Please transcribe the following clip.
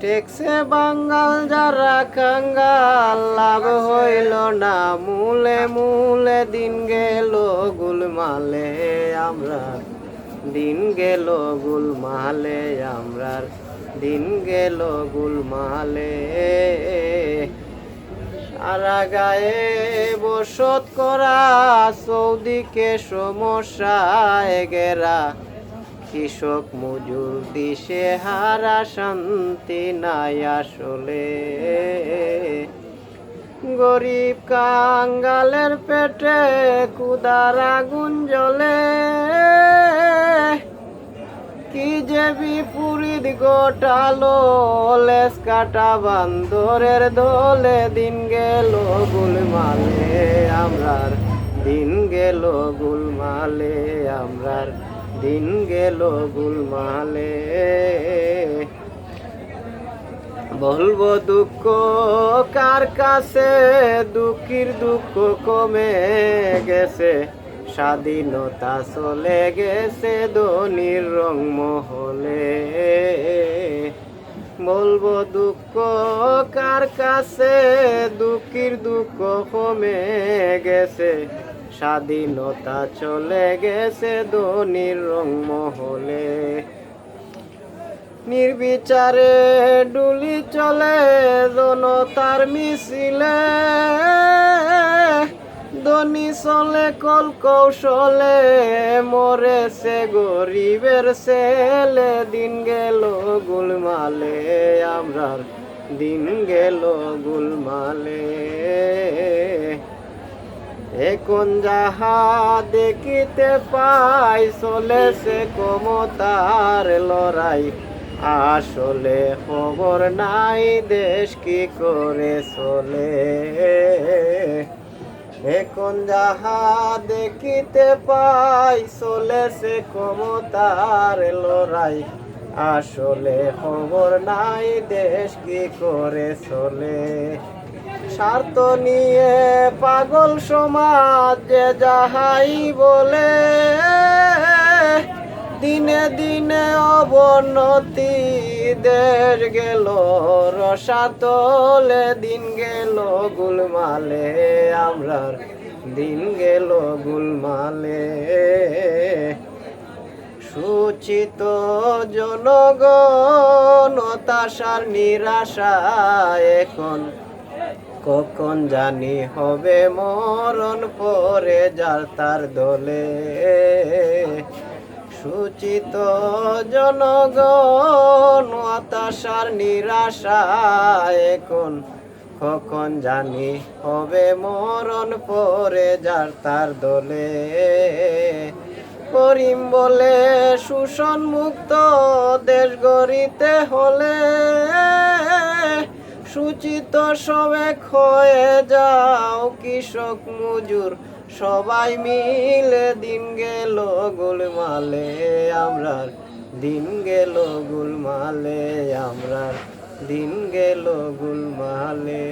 টেক্সে বাঙ্গাল, যারা কাঙ্গাল, লাভ হইল না। মূলে মূলে দিন গেল গুলমালে আমরা দিন গেল গুলমালে আমরার। দিন গেল গুলমালে। সারা গায়ে বসত করা, সৌদিকে সমস্যায় গেরা কৃষক মজুর দিশে হারা শান্তি নাই আসলে। গরিব কাঙ্গালের পেটে কুদার আগুন কি যে বিপরীত গোটালো লেস কাটা বান্দরের দলে দিন গেল গুলমালে। আমরার দিন গেল গুলমালে, আমরার দিন গেল গুলমালে। বলব দুঃখ, কার কাছে? দুঃখীর দুঃখ কমে গেছে। স্বাধীনতা চলে গেছে ধনির রং মহলে। বলব দুঃখ, কার কাছে? দুঃখীর দুঃখ কমে গেছে। স্বাধীনতা চলে গেছে ধনির রং মহলে। নির্বিচারে ডুলি চলে জনতার মিছিলে। ধনী চলে কল কৌশলে মরেছে গরিবের ছেলে। দিন গেল গুলমালে, আমরার দিন গেল গুলমালে। এখন যাহা দেখিতে পাই চলেছে কমতার লড়াই। আসলে খবর নাই, দেশ কি করে চলে? এখন যাহা দেখিতে পাই চলেছে কমতার লড়াই। আসলে খবর নাই, দেশ কি করে চলে? স্বার্থ নিয়ে পাগল সমাজ যে যাহাই বলে, দিনে দিনে অবনতি, দেশ গেল রসাতলে দিন গেল গুলমালে, আমরার দিন গেল গুলমালে। সুচিত জনগণ, হতাশার নিরাশা এখন। কখন জানি হবে মরণ পরে যার তার দলে। সুচিত জনগণ, হতাশার নিরাশা এখন। কখন জানি হবে মরণ পরে যার তার দলে। করিম বলে শোষণ মুক্ত দেশ গড়িতে হলে সুচিত সবে হয়ে যাও কৃষক মজুর। সবাই মিলে দিন গেল গুলমালে, আমরার দিন গেল গুলমালে, আমরার দিন গেল গুলমালে।